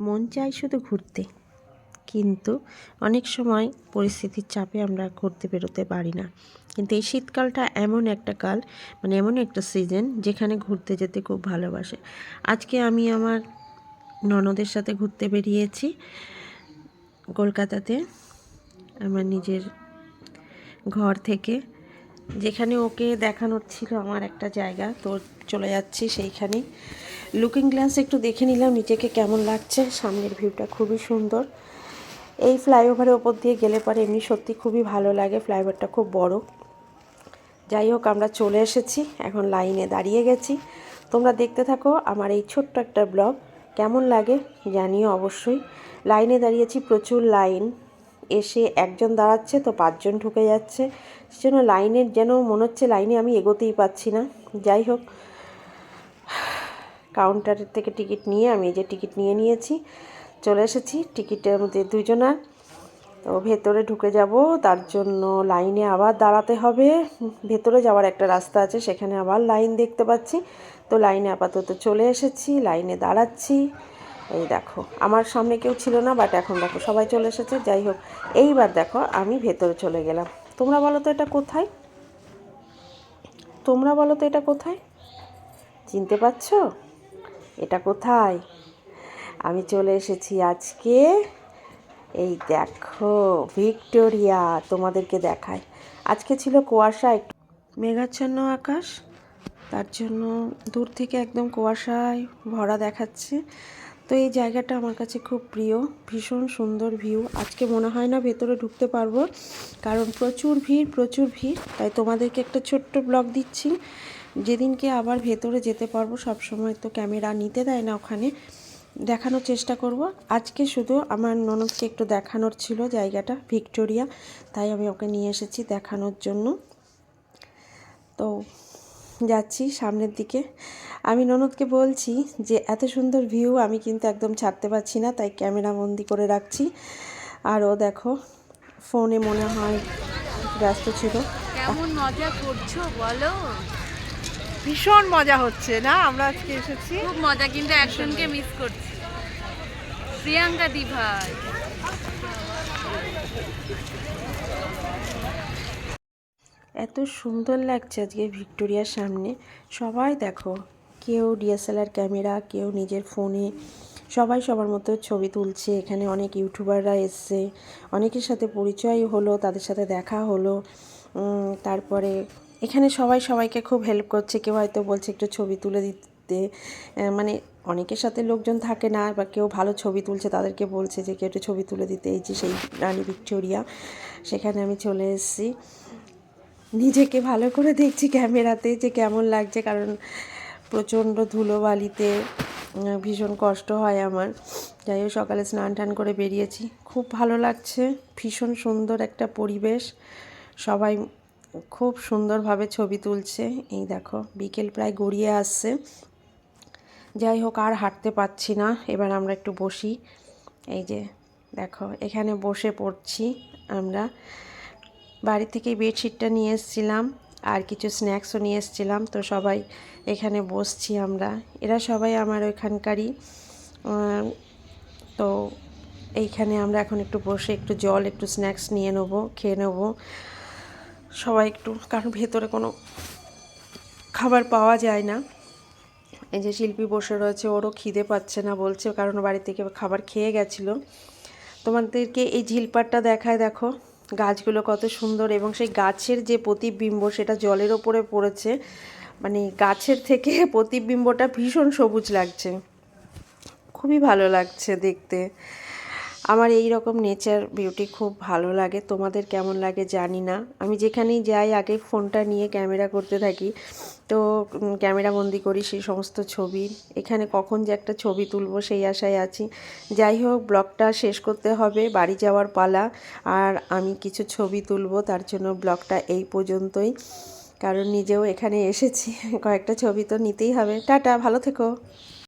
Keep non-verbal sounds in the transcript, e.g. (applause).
মন চাই শুধু ঘুরতে। কিন্তু অনেক সময় পরিস্থিতির চাপে আমরা ঘুরতে বেরোতে পারি না। কিন্তু এই শীতকালটা এমন একটা কাল মানে এমন একটা সিজন যেখানে ঘুরতে যেতে খুব ভালোবাসে। আজকে আমি আমার ননদের সাথে ঘুরতে বেরিয়েছি। কলকাতাতে আমার নিজের ঘর থেকে। যেখানে ওকে দেখানোর ছিল আমার একটা জায়গা, তো চলে যাচ্ছি সেইখানেই। লুকিং গ্লাস একটু দেখে নিলাম নিজেকে কেমন লাগছে। সামনের ভিউটা খুবই সুন্দর। এই ফ্লাইওভারের ওপর দিয়ে গেলে পরে এমনি সত্যি খুবই ভালো লাগে। ফ্লাইওভারটা খুব বড়। যাই হোক, আমরা চলে এসেছি। এখন লাইনে দাঁড়িয়ে গেছি। তোমরা দেখতে থাকো আমার এই ছোট্ট একটা ব্লগ কেমন লাগে জানিও অবশ্যই। লাইনে দাঁড়িয়েছি, প্রচুর লাইন এসে একজন দাঁড়াচ্ছে, তো পাঁচজন ঢুকে যাচ্ছে। সেজন্য লাইনের যেন মনে হচ্ছে লাইনে আমি এগোতেই পাচ্ছি না। যাই হোক কাউন্টারের থেকে টিকিট নিয়ে, আমি এই যে টিকিট নিয়ে নিয়েছি, চলে এসেছি। টিকিটের মধ্যে দুজনার তো ভেতরে ঢুকে যাব, তার জন্য লাইনে আবার দাঁড়াতে হবে। ভেতরে যাওয়ার একটা রাস্তা আছে, সেখানে আবার লাইন দেখতে পাচ্ছি। তো লাইনে আপাতত চলে এসেছি, লাইনে দাঁড়াচ্ছি। এই দেখো, আমার সামনে কেউ ছিল না বাট এখন দেখো সবাই চলে এসেছে। যাই হোক, এইবার দেখো আমি ভেতরে চলে গেলাম। তোমরা বলো তো এটা কোথায়? তোমরা বলো তো এটা কোথায়? চিনতে পারছ? এটা কোথায়? আমি চলে এসেছি আজকে। এই দেখো, ভিক্টোরিয়া তোমাদেরকে দেখায়। আজকে ছিল কুয়াশা, একটু মেঘাচ্ছন্ন আকাশ। তার জন্য দূর থেকে একদম কুয়াশায় ভরা দেখাচ্ছে। তো এই জায়গাটা আমার কাছে খুব প্রিয়। ভীষণ সুন্দর ভিউ। আজকে মনে হয় না ভেতরে ঢুকতে পারব। কারণ প্রচুর ভিড় প্রচুর ভিড়। তাই তোমাদেরকে একটা ছোট্ট ব্লগ দিচ্ছি। যেদিনকে আবার ভেতরে যেতে পারব, সব সময় তো ক্যামেরা নিতে দেয় না ওখানে। দেখানোর চেষ্টা করব। আজকে শুধু আমার ননদকে একটু দেখানোর ছিল জায়গাটা, ভিক্টোরিয়া। তাই আমি ওকে নিয়ে এসেছি দেখানোর জন্য। তো যাচ্ছি সামনের দিকে। আমি ননদকে বলছি যে, এত সুন্দর ভিউ, আমি কিন্তু একদম ছাড়তে পারছি না, তাই ক্যামেরা বন্দি করে রাখছি। আর ও দেখো, ফোনে মনে হয় ব্যস্ত ছিল। কেমন মজা করছ বলো। ভীষণ মজা হচ্ছে না? আমরা আজকে এসেছি। খুব মজা কিন্তু একজনকে মিস করছি। প্রিয়াঙ্কা দি ভাই। এত সুন্দর লাগছে আজকে ভিক্টোরিয়ার সামনে। সবাই দেখো কেউ ডিএসএলআর ক্যামেরা কেউ নিজের ফোনে। সবাই সবার মতো ছবি তুলছে এখানে অনেক ইউটিউবাররা এসছে। অনেকের সাথে পরিচয় হলো তাদের সাথে দেখা হলো। তারপরে এখানে সবাই সবাইকে খুব হেল্প করছে। কেউ হয়তো বলছে একটু ছবি তুলে দিতে। মানে অনেকের সাথে লোকজন থাকে না, বা কেউ ভালো ছবি তুলছে, তাদেরকে বলছে যে কেউ একটু ছবি তুলে দিতে। এই যে সেই রানী ভিক্টোরিয়া, সেখানে আমি চলে এসেছি। নিজেকে ভালো করে দেখছি ক্যামেরাতে যে কেমন লাগছে, কারণ প্রচণ্ড ধুলোবালিতে ভীষণ কষ্ট হয় আমার। যাই হোক, সকালে স্নান টান করে বেরিয়েছি। খুব ভালো লাগছে, ভীষণ সুন্দর একটা পরিবেশ। সবাই খুব সুন্দরভাবে ছবি তুলছে। এই দেখো, বিকেল প্রায় গড়িয়ে আসছে। যাই হোক, আর হাঁটতে পারছি না। এবার আমরা একটু বসি। এই যে, দেখো, এখানে বসে পড়ছি আমরা। বাড়ি থেকে বেডশিটটা নিয়ে এসেছিলাম, আর কিছু স্ন্যাক্সও নিয়ে এসেছিলাম। তো সবাই এখানে বসছি আমরা। এরা সবাই আমার ওইখানকারই। তো এইখানে আমরা এখন একটু বসে একটু জল, একটু স্ন্যাক্স নিয়ে নেব, খেয়ে নেব। সবাই একটু, কারণ ভেতরে কোনো খাবার পাওয়া যায় না। এই যে শিল্পী বসে রয়েছে, ওরও খিদে পাচ্ছে না বলছে, কারণ বাড়ি থেকে খাবার খেয়ে গেছিল। তোমাদেরকে এই ঝিলপাটটা দেখায়, দেখো, গাছগুলো কত সুন্দর এবং সেই গাছের যে প্রতিবিম্ব, সেটা জলের ওপরে পড়েছে। মানে গাছের থেকে (laughs) প্রতিবিম্বটা ভীষণ সবুজ লাগছে। খুবই ভালো লাগছে দেখতে। আমার এই রকম নেচার বিউটি খুব ভালো লাগে। তোমাদের কেমন লাগে জানি না। আমি যেখানেই যাই, আগে ফোনটা নিয়ে ক্যামেরা করতে থাকি। তো ক্যামেরা বন্দি করি সেই সমস্ত ছবি। এখানে কখন যে একটা ছবি তুলবো সেই আশায় আছি। যাই হোক ব্লগটা শেষ করতে হবে, বাড়ি যাওয়ার পালা। আর আমি কিছু ছবি তুলবো, তার জন্য ব্লগটা এই পর্যন্তই। কারণ নিজেও এখানে এসেছি। (laughs) কয়েকটা ছবি তো নিতেই হবে। টাটা, ভালো থেকো।